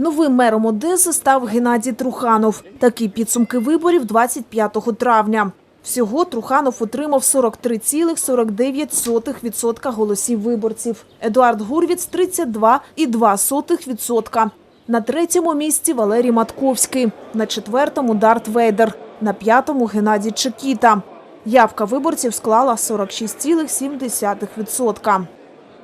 Новим мером Одеси став Геннадій Труханов. Такі підсумки виборів 25 травня. Всього Труханов отримав 43,49% голосів виборців. Едуард Гурвіц – 32,2%. На третьому місці Валерій Матковський, на четвертому Дарт Вейдер, на п'ятому Геннадій Чекіта. Явка виборців склала 46,7%.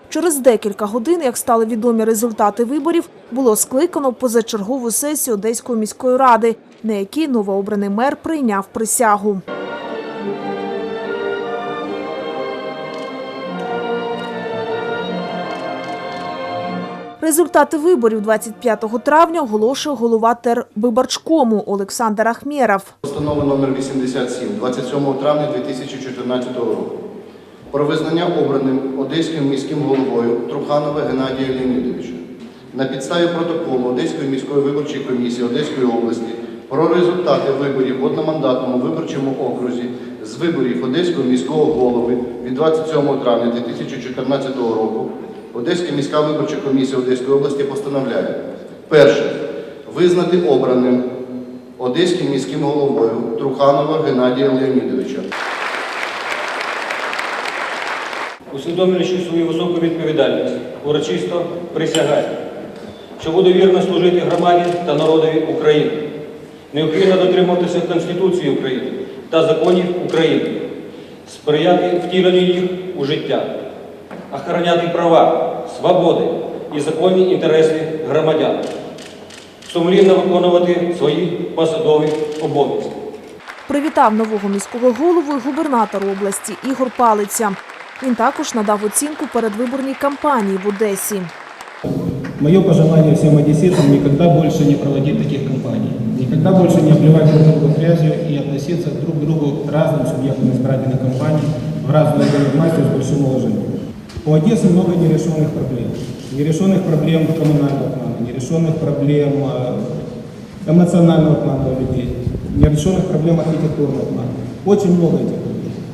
Через декілька годин, як стали відомі результати виборів, було скликано позачергову сесію Одеської міської ради, на якій новообраний мер прийняв присягу. Результати виборів 25 травня оголошує голова Тервиборчкому Олександр Ахмєров. Постанова номер 87 27 травня 2014 року про визнання обраним Одеським міським головою Труханова Геннадія Леонідовича. На підставі протоколу Одеської міської виборчої комісії Одеської області про результати виборів в одномандатному виборчому окрузі з виборів Одеського міського голови від 27 травня 2014 року Одеська міська виборча комісія Одеської області постановляє перше визнати обраним Одеським міським головою Труханова Геннадія Леонідовича. Усвідомлюючи свою високу відповідальність, урочисто присягаю, що буду вірно служити громаді та народові України, необхідно дотримуватися Конституції України та законів України, сприяти втіленню їх у життя, охороняти права, свободи і законні інтереси громадян, сумлінно виконувати свої посадові обов'язки. Привітав нового міського голову і губернатор області Ігор Палиця. Він також надав оцінку передвиборній кампанії в Одесі. Мое пожелание всем одесситам никогда больше не проводить таких кампаний. Никогда больше не обливать друг друга грязью и относиться друг к другу к разным субъектам избирательной кампании в разные власти с большим уважением. У Одессы много нерешенных проблем. Нерешенных проблем коммунального плана, нерешенных проблем э, эмоционального плана у людей, нерешенных проблем архитектурного плана. Очень много этих проблем.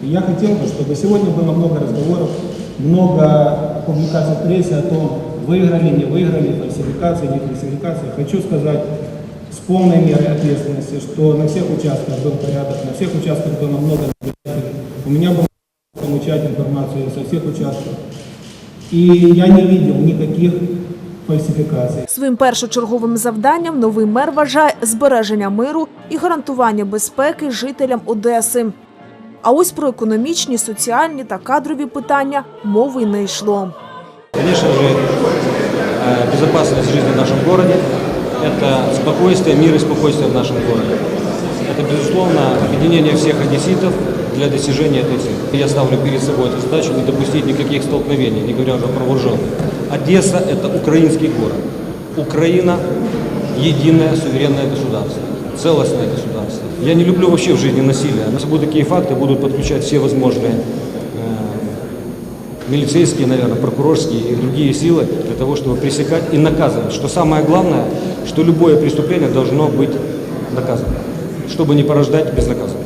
И я хотел бы, чтобы сегодня было много разговоров, много публикаций в прессе о том, выиграли, не выиграли, фальсификации, не фальсификации. Хочу сказать с полной мерой ответственности, что на всех участках был порядок, на всех участках было много наблюдателей. У меня было получать информацию со всех участков. И я не видел никаких фальсификаций. Своїм першочерговим завданням новий мер вважає збереження миру і гарантування безпеки жителям Одеси. А ось про економічні, соціальні та кадрові питання мови й не йшло. Конечно же, э, безопасность жизни в нашем городе – это спокойствие, мир и спокойствие в нашем городе. Это, безусловно, объединение всех одесситов для достижения этой цели. Я ставлю перед собой эту задачу не допустить никаких столкновений, не говоря уже про вооруженных. Одесса – это украинский город. Украина – единое суверенное государство, целостное государство. Я не люблю вообще в жизни насилие. Если будут такие факты, будут подключать все возможные э, милицейские, наверное, прокурорские и другие силы для того, чтобы пресекать и наказывать. Что самое главное, что любое преступление должно быть наказано, чтобы не порождать безнаказанность.